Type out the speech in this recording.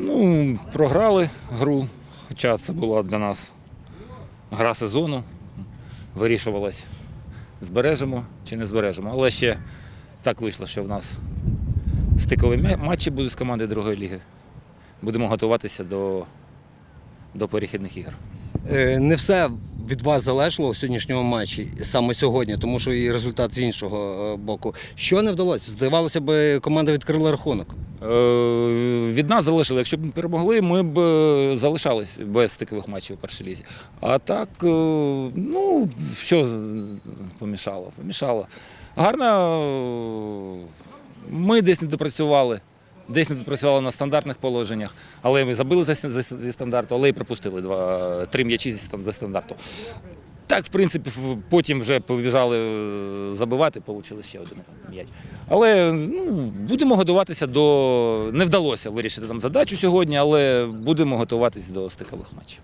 Ну, програли гру, хоча це була для нас гра сезону. Вирішувалась, збережемо чи не збережемо. Але ще так вийшло, що в нас стикові матчі будуть з команди другої ліги. Будемо готуватися до, до перехідних ігор. Е, Не все від вас залежало у сьогоднішньому матчі, саме сьогодні, тому що і результат з іншого е, боку. Що не вдалося? Здавалося б, команда відкрила рахунок. Е, Від нас залишили. Якщо б ми перемогли, ми б е, залишались без стикових матчів у першій лізі. А так, е, ну, що помішало? Помішало. Гарно, ми десь не допрацювали. Десь не допрацювали на стандартних положеннях, але ми забили за, за, зі стандарту, але і пропустили два, три м'ячі зі, стандарту. Так, в принципі, потім вже побіжали е, забивати, отримали ще один м'яч. Але ну, будемо готуватися до. Не вдалося вирішити там задачу сьогодні, але будемо готуватися до стикових матчів.